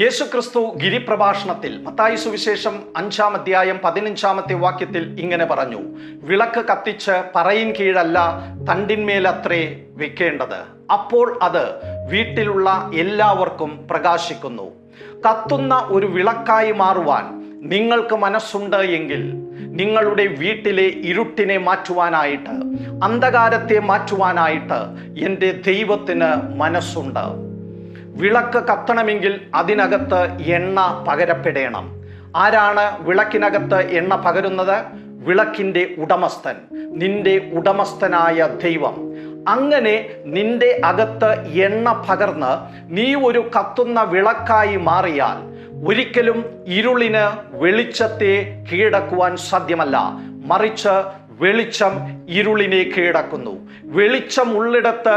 യേശുക്രിസ്തു ഗിരിപ്രഭാഷണത്തിൽ മത്തായി സുവിശേഷം അഞ്ചാം അധ്യായം പതിനഞ്ചാമത്തെ വാക്യത്തിൽ ഇങ്ങനെ പറഞ്ഞു വിളക്ക് കത്തിച്ച് പറയിൻ കീഴല്ല തണ്ടിന്മേലത്രേ വെക്കേണ്ടത്. അപ്പോൾ അത് വീട്ടിലുള്ള എല്ലാവർക്കും പ്രകാശിക്കുന്നു. കത്തുന്ന ഒരു വിളക്കായി മാറുവാൻ നിങ്ങൾക്ക് മനസ്സുണ്ട് എങ്കിൽ നിങ്ങളുടെ വീട്ടിലെ ഇരുട്ടിനെ മാറ്റുവാനായിട്ട് അന്ധകാരത്തെ മാറ്റുവാനായിട്ട് എന്റെ ദൈവത്തിന് മനസ്സുണ്ട്. വിളക്ക് കത്തണമെങ്കിൽ അതിനകത്ത് എണ്ണ പകരപ്പെടേണം. ആരാണ് വിളക്കിനകത്ത് എണ്ണ പകരുന്നത്? വിളക്കിന്റെ ഉടമസ്ഥൻ നിന്റെ ഉടമസ്ഥനായ ദൈവം. അങ്ങനെ നിന്റെ അകത്ത് എണ്ണ പകർന്ന് നീ ഒരു കത്തുന്ന വിളക്കായി മാറിയാൽ ഒരിക്കലും ഇരുളിന് വെളിച്ചത്തെ കീഴടക്കുവാൻ സാധ്യമല്ല. മറിച്ച് വെളിച്ചം ഇരുളിനെ കീഴടക്കുന്നു. വെളിച്ചം ഉള്ളിടത്ത്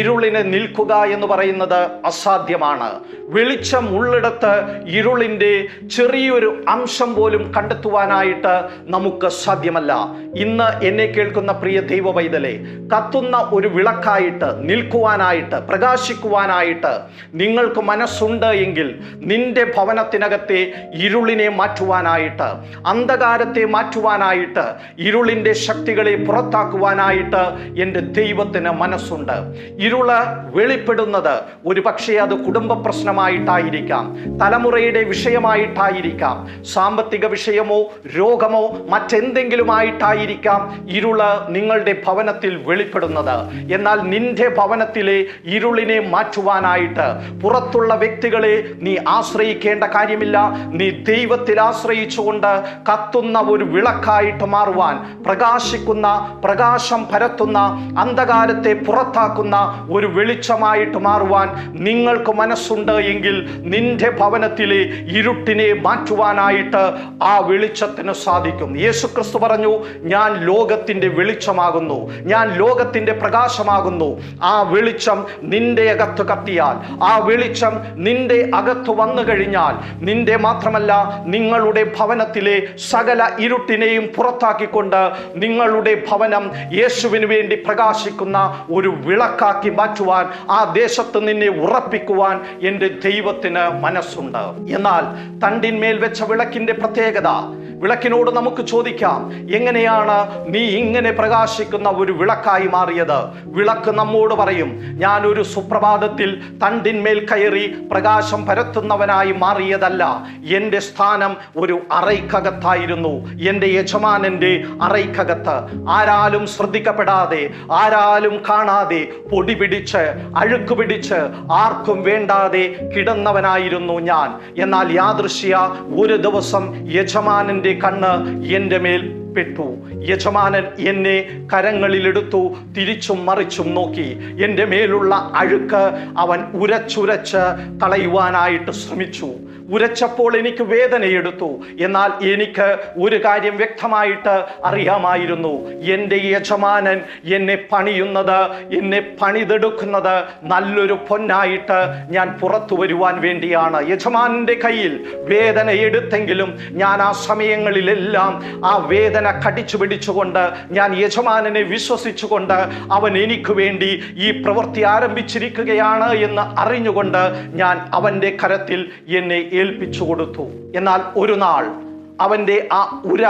ഇരുളിനെ നിൽക്കുക എന്ന് പറയുന്നത് അസാധ്യമാണ്. വെളിച്ചം ഉള്ളിടത്ത് ഇരുളിന്റെ ചെറിയൊരു അംശം പോലും കണ്ടെത്തുവാനായിട്ട് നമുക്ക് സാധ്യമല്ല. ഇന്ന് എന്നെ കേൾക്കുന്ന പ്രിയ ദൈവ വൈതലെ കത്തുന്ന ഒരു വിളക്കായിട്ട് നിൽക്കുവാനായിട്ട് പ്രകാശിക്കുവാനായിട്ട് നിങ്ങൾക്ക് മനസ്സുണ്ട് എങ്കിൽ നിന്റെ ഭവനത്തിനകത്തെ ഇരുളിനെ മാറ്റുവാനായിട്ട് അന്ധകാരത്തെ മാറ്റുവാനായിട്ട് ഇരുളിന്റെ ശക്തികളെ പുറത്താക്കുവാനായിട്ട് എന്റെ ദൈവത്തിന് മനസ്സുണ്ട്. ഇരുൾ വെളിപ്പെടുന്നത് ഒരു പക്ഷേ അത് കുടുംബ പ്രശ്നമായിട്ടായിരിക്കാം തലമുറയുടെ വിഷയമായിട്ടായിരിക്കാം സാമ്പത്തിക വിഷയമോ രോഗമോ മറ്റെന്തെങ്കിലുമായിട്ടായിരിക്കാം ഇരുൾ നിങ്ങളുടെ ഭവനത്തിൽ വെളിപ്പെടുന്നത്. എന്നാൽ നിന്റെ ഭവനത്തിലെ ഇരുളിനെ മാറ്റുവാനായിട്ട് പുറത്തുള്ള വ്യക്തികളെ നീ ആശ്രയിക്കേണ്ട കാര്യമില്ല. നീ ദൈവത്തിൽ ആശ്രയിച്ചുകൊണ്ട് കത്തുന്ന ഒരു വിളക്കായിട്ട് മാറുവാൻ പ്രകാശിക്കുന്ന പ്രകാശം പരത്തുന്ന അന്ധകാരത്തെ പുറത്താക്കുന്ന ഒരു വെളിച്ചമായിട്ട് മാറുവാൻ നിങ്ങൾക്ക് മനസ്സുണ്ട് എങ്കിൽ നിന്റെ ഭവനത്തിലെ ഇരുട്ടിനെ മാറ്റുവാനായിട്ട് ആ വെളിച്ചത്തിന് സാധിക്കും. യേശുക്രിസ്തു പറഞ്ഞു ഞാൻ ലോകത്തിന്റെ വെളിച്ചമാകുന്നു. ഞാൻ ലോകത്തിന്റെ പ്രകാശമാകുന്നു. ആ വെളിച്ചം നിന്റെ അകത്ത് കത്തിയാൽ ആ വെളിച്ചം നിന്റെ അകത്ത് വന്നു കഴിഞ്ഞാൽ നിന്റെ മാത്രമല്ല നിങ്ങളുടെ ഭവനത്തിലെ സകല ഇരുട്ടിനെയും പുറത്താക്കിക്കൊണ്ട് നിങ്ങളുടെ ഭവനം യേശുവിന് വേണ്ടി പ്രകാശിക്കുന്ന ഒരു വിളക്കാക്കി മാറ്റുവാൻ ആ ദേശത്ത് നിന്നെ ഉറപ്പിക്കുവാൻ എന്റെ ദൈവത്തിന് മനസ്സുണ്ട്. എന്നാൽ തണ്ടിന്മേൽ വെച്ച വിളക്കിന്റെ പ്രത്യേകത വിളക്കിനോട് നമുക്ക് ചോദിക്കാം എങ്ങനെയാണ് നീ ഇങ്ങനെ പ്രകാശിക്കുന്ന ഒരു വിളക്കായി മാറിയത്? വിളക്ക് നമ്മോട് പറയും ഞാൻ ഒരു സുപ്രഭാതത്തിൽ തണ്ടിന്മേൽ കയറി പ്രകാശം പരത്തുന്നവനായി മാറിയതല്ല. എന്റെ സ്ഥാനം ഒരു അറയ്ക്കകത്തായിരുന്നു. എന്റെ യജമാനന്റെ അറയ്ക്കകത്ത്. ആരാലും ശ്രദ്ധിക്കപ്പെടാതെ ആരാലും കാണാതെ പൊടി പിടിച്ച് അഴുക്ക് പിടിച്ച് ആർക്കും വേണ്ടാതെ കിടന്നവനായിരുന്നു ഞാൻ. എന്നാൽ യാദൃശ്യ ഒരു ദിവസം യജമാനന്റെ കണ്ണ് എന്റെ മേൽ പെട്ടു. യജമാനൻ എന്നെ കരങ്ങളിലെടുത്തു തിരിച്ചും മറിച്ചും നോക്കി. എന്റെ മേലുള്ള അഴുക്ക് അവൻ ഉരച്ചുരച്ച് കളയുവാനായിട്ട് ശ്രമിച്ചു. ഉരച്ചപ്പോൾ എനിക്ക് വേദനയെടുത്തു എന്നാൽ എനിക്ക് ഒരു കാര്യം വ്യക്തമായിട്ട് അറിയാമായിരുന്നു. എന്റെ യജമാനൻ എന്നെ പണിയുന്നത് എന്നെ പണിതെടുക്കുന്നത് നല്ലൊരു പൊന്നായിട്ട് ഞാൻ പുറത്തു വരുവാൻ വേണ്ടിയാണ്. യജമാനന്റെ കയ്യിൽ വേദന എടുത്തെങ്കിലും ഞാൻ ആ സമയങ്ങളിലെല്ലാം ആ വേദന കടിച്ചു പിടിച്ചുകൊണ്ട് ഞാൻ യജമാനനെ വിശ്വസിച്ചുകൊണ്ട് അവൻ എനിക്ക് വേണ്ടി ഈ പ്രവൃത്തി ആരംഭിച്ചിരിക്കുകയാണ് എന്ന് അറിഞ്ഞുകൊണ്ട് ഞാൻ അവന്റെ കരത്തിൽ എന്നെ ഏൽപ്പിച്ചു കൊടുത്തു. എന്നാൽ ഒരു നാൾ അവന്റെ ആ ഉര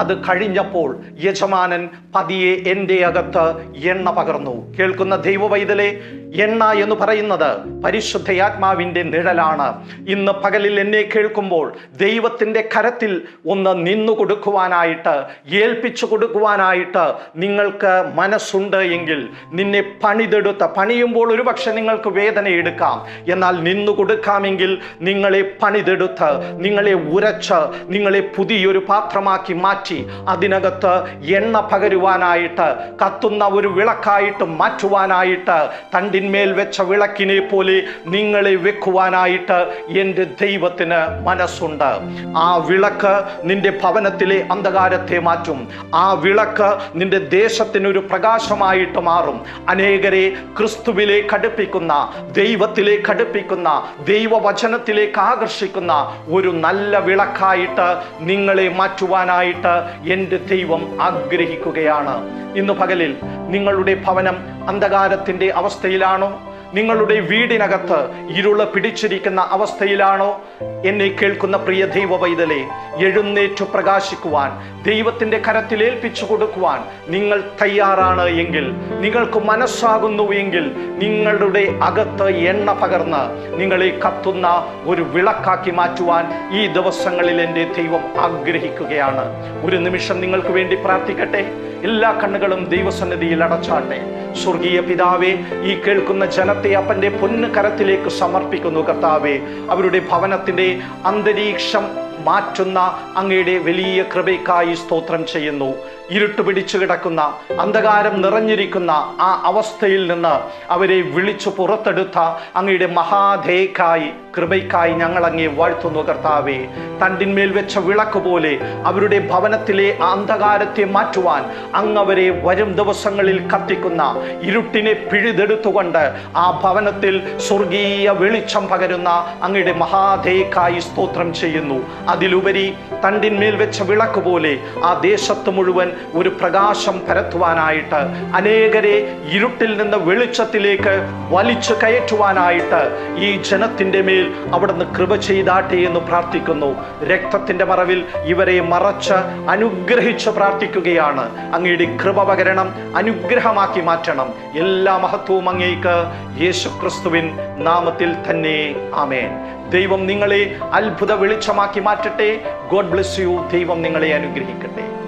അത് കഴിഞ്ഞപ്പോൾ യജമാനൻ പതിയെ എന്റെ അകത്ത് എണ്ണ പകർന്നു. കേൾക്കുന്ന ദൈവവൈതലെ എണ്ണ എന്ന് പറയുന്നത് പരിശുദ്ധയാത്മാവിന്റെ നിഴലാണ്. ഇന്ന് പകലിൽ എന്നെ കേൾക്കുമ്പോൾ ദൈവത്തിന്റെ കരത്തിൽ ഒന്ന് നിന്നു കൊടുക്കുവാനായിട്ട് ഏൽപ്പിച്ചു കൊടുക്കുവാനായിട്ട് നിങ്ങൾക്ക് മനസ്സുണ്ട് എങ്കിൽ നിന്നെ പണിതെടുത്ത പണിയുമ്പോൾ ഒരു പക്ഷെ നിങ്ങൾക്ക് വേദന എടുക്കാം. എന്നാൽ നിന്നു കൊടുക്കാമെങ്കിൽ നിങ്ങളെ പണിതെടുത്ത് നിങ്ങളെ ഉരച്ച് നിങ്ങളെ പുതിയൊരു പാത്രമാക്കി മാറ്റി അതിനകത്ത് എണ്ണ പകരുവാനായിട്ട് കത്തുന്ന ഒരു വിളക്കായിട്ട് മാറ്റുവാനായിട്ട് തണ്ടിന്മേൽ വെച്ച വിളക്കിനെ പോലെ നിങ്ങളെ വെക്കുവാനായിട്ട് എന്റെ ദൈവത്തിന് മനസ്സുണ്ട്. ആ വിളക്ക് നിന്റെ ഭവനത്തിലെ അന്ധകാരത്തെ മാറ്റും. ആ വിളക്ക് നിന്റെ ദേശത്തിനൊരു പ്രകാശമായിട്ട് മാറും. അനേകരെ ക്രിസ്തുവിലെ കടുപ്പിക്കുന്ന ദൈവത്തിലേക്ക് അടുപ്പിക്കുന്ന ദൈവവചനത്തിലേക്ക് ആകർഷിക്കുന്ന ഒരു നല്ല വിളക്കായിട്ട് നിങ്ങളെ മാറ്റുവാനായിട്ട് എന്റെ ദൈവം ആഗ്രഹിക്കുകയാണ്. ഇന്ന് പകലിൽ നിങ്ങളുടെ ഭവനം അന്ധകാരത്തിന്റെ അവസ്ഥയിലാണോ? നിങ്ങളുടെ വീടിനകത്ത് ഇരുൾ പിടിച്ചിരിക്കുന്ന അവസ്ഥയിലാണോ? എന്നെ കേൾക്കുന്ന പ്രിയ ദൈവ പൈതലെ എഴുന്നേറ്റു പ്രകാശിക്കുവാൻ ദൈവത്തിന്റെ കരത്തിൽ ഏൽപ്പിച്ചു കൊടുക്കുവാൻ നിങ്ങൾ തയ്യാറാണ് എങ്കിൽ നിങ്ങൾക്ക് മനസ്സാകുന്നു എങ്കിൽ നിങ്ങളുടെ അകത്ത് എണ്ണ പകർന്ന് നിങ്ങളെ കത്തുന്ന ഒരു വിളക്കാക്കി മാറ്റുവാൻ ഈ ദിവസങ്ങളിൽ എന്റെ ദൈവം ആഗ്രഹിക്കുകയാണ്. ഒരു നിമിഷം നിങ്ങൾക്ക് വേണ്ടി പ്രാർത്ഥിക്കട്ടെ. എല്ലാ കണ്ണുകളും ദൈവസന്നിധിയിൽ അടച്ചാട്ടെ. സ്വർഗീയ പിതാവേ ഈ കേൾക്കുന്ന ജനത്തെ അപ്പന്റെ പൊന്നു കരത്തിലേക്ക് സമർപ്പിക്കുന്നു കർത്താവേ. അവരുടെ ഭവനത്തിന്റെ അന്തരീക്ഷം മാറ്റുന്ന അങ്ങയുടെ വലിയ കൃപയ്ക്കായി സ്തോത്രം ചെയ്യുന്നു. ഇരുട്ട് പിടിച്ചു കിടക്കുന്ന അന്ധകാരം നിറഞ്ഞിരിക്കുന്ന ആ അവസ്ഥയിൽ നിന്ന് അവരെ വിളിച്ചു പുറത്തെടുത്ത അങ്ങയുടെ മഹാധേക്കായി കൃപയ്ക്കായി ഞങ്ങൾ അങ്ങേ വാഴ്ത്തുന്നു കർത്താവേ. തണ്ടിന്മേൽ വെച്ച വിളക്ക് പോലെ അവരുടെ ഭവനത്തിലെ അന്ധകാരത്തെ മാറ്റുവാൻ അങ്ങവരെ വരും ദിവസങ്ങളിൽ കത്തിക്കുന്ന ഇരുട്ടിനെ പിഴുതെടുത്തുകൊണ്ട് ആ ഭവനത്തിൽ സ്വർഗീയ വെളിച്ചം പകരുന്ന അങ്ങയുടെ മഹാധേക്കായി സ്തോത്രം ചെയ്യുന്നു. അതിലുപരി തണ്ടിന്മേൽ വെച്ച വിളക്ക് പോലെ ആ ദേശത്ത് മുഴുവൻ ഒരു പ്രകാശം പരത്തുവാനായിട്ട് അനേകരെ ഇരുട്ടിൽ നിന്ന് വെളിച്ചത്തിലേക്ക് വലിച്ചു കയറ്റുവാനായിട്ട് ഈ ജനത്തിന്റെ മേൽ അവിടുന്ന് കൃപ ചെയ്താട്ടെ എന്ന് പ്രാർത്ഥിക്കുന്നു. രക്തത്തിന്റെ മറവിൽ ഇവരെ മറച്ച് അനുഗ്രഹിച്ച് പ്രാർത്ഥിക്കുകയാണ്. അങ്ങയുടെ കൃപ പകരണം അനുഗ്രഹമാക്കി മാറ്റണം. എല്ലാ മഹത്വവും അങ്ങേക്ക് യേശു ക്രിസ്തുവിൻ നാമത്തിൽ തന്നെ. ആമേൻ. ദൈവം നിങ്ങളെ അത്ഭുത വെളിച്ചമാക്കി മാറ്റട്ടെ. God bless you. ദൈവം നിങ്ങളെ അനുഗ്രഹിക്കട്ടെ.